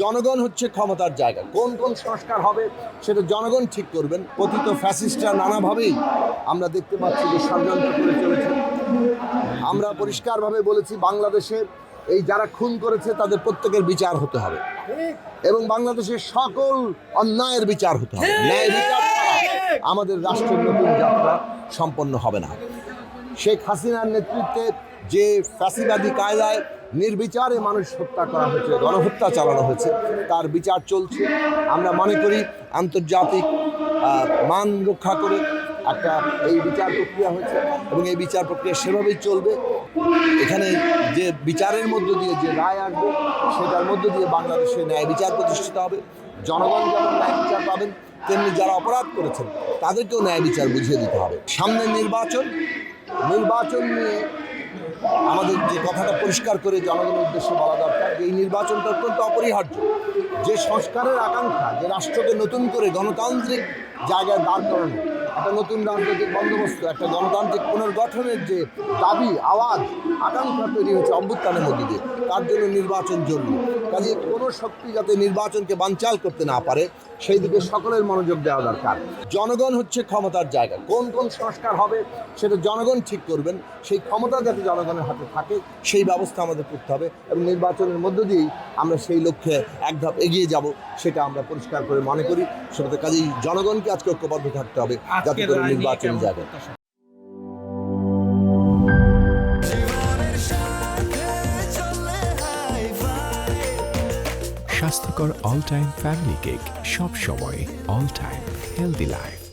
জনগণ হচ্ছে ক্ষমতার জায়গা। কোন কোন সংস্কার হবে সেটা জনগণ ঠিক করবেন। পতিত ফ্যাসিস্টরা নানাভাবেই আমরা দেখতে পাচ্ছি যে ষড়যন্ত্র করে চলেছে। আমরা পরিষ্কারভাবে বলেছি, বাংলাদেশে এই যারা খুন করেছে তাদের প্রত্যেকের বিচার হতে হবে। এবং বাংলাদেশের সকল অন্যায়ের বিচার হতে হবে। ন্যায় বিচার আমাদের রাষ্ট্রের নতুন যাত্রা সম্পন্ন হবে না। শেখ হাসিনার নেতৃত্বে যে ফ্যাসিবাদী কায়দায় নির্বিচারে মানুষ হত্যা করা হয়েছে, গণহত্যা চালানো হয়েছে, তার বিচার চলছে। আমরা মনে করি আন্তর্জাতিক মান রক্ষা করে একটা এই বিচার প্রক্রিয়া হয়েছে এবং এই বিচার প্রক্রিয়া সেভাবেই চলবে। এখানে যে বিচারের মধ্য দিয়ে যে রায় আসবে, সেটার মধ্য দিয়ে বাংলাদেশে ন্যায় বিচার প্রতিষ্ঠিত হবে। জনগণ যেমন ন্যায় বিচার পাবেন, তেমনি যারা অপরাধ করেছেন, তাদেরকেও ন্যায় বিচার বুঝিয়ে দিতে হবে। সামনে নির্বাচন নির্বাচন নিয়ে আমাদের যে কথাটা পরিষ্কার করে জনগণের উদ্দেশ্যে বলা দরকার যে এই নির্বাচনটা অত্যন্ত অপরিহার্য। যে সংস্কারের আকাঙ্ক্ষা, যে রাষ্ট্রকে নতুন করে গণতান্ত্রিক জায়গায় দাঁড় করানো। একটা নতুন রাজনৈতিক বন্দোবস্ত, একটা গণতান্ত্রিক পুনর্গঠনের যে দাবি, আওয়াজ, আকাঙ্ক্ষা তৈরি হয়েছে অভ্যুত্থানের মধ্যে দিয়ে। তার জন্য নির্বাচন জরুরি। কাজে কোনো শক্তি যাতে নির্বাচনকে বানচাল করতে না পারে, সেই দিকে সকলের মনোযোগ দেওয়া দরকার। জনগণ হচ্ছে ক্ষমতার জায়গা। কোন কোন সংস্কার হবে, সেটা জনগণ ঠিক করবেন। সেই ক্ষমতা যাতে জনগণের হাতে থাকে, সেই ব্যবস্থা আমাদের করতে হবে এবং নির্বাচনের মধ্য দিয়েই আমরা সেই লক্ষ্যে এক ধাপ এগিয়ে যাব, সেটা আমরা পরিষ্কার করে মনে করি। সেটাতে কাজেই জনগণকে আজকে ঐক্যবদ্ধ থাকতে হবে যাতে করে নির্বাচন যাবে। স্বাস্থ্যকর অল টাইম ফ্যামিলি কেক সব সময় অল টাইম হেলদি লাইফ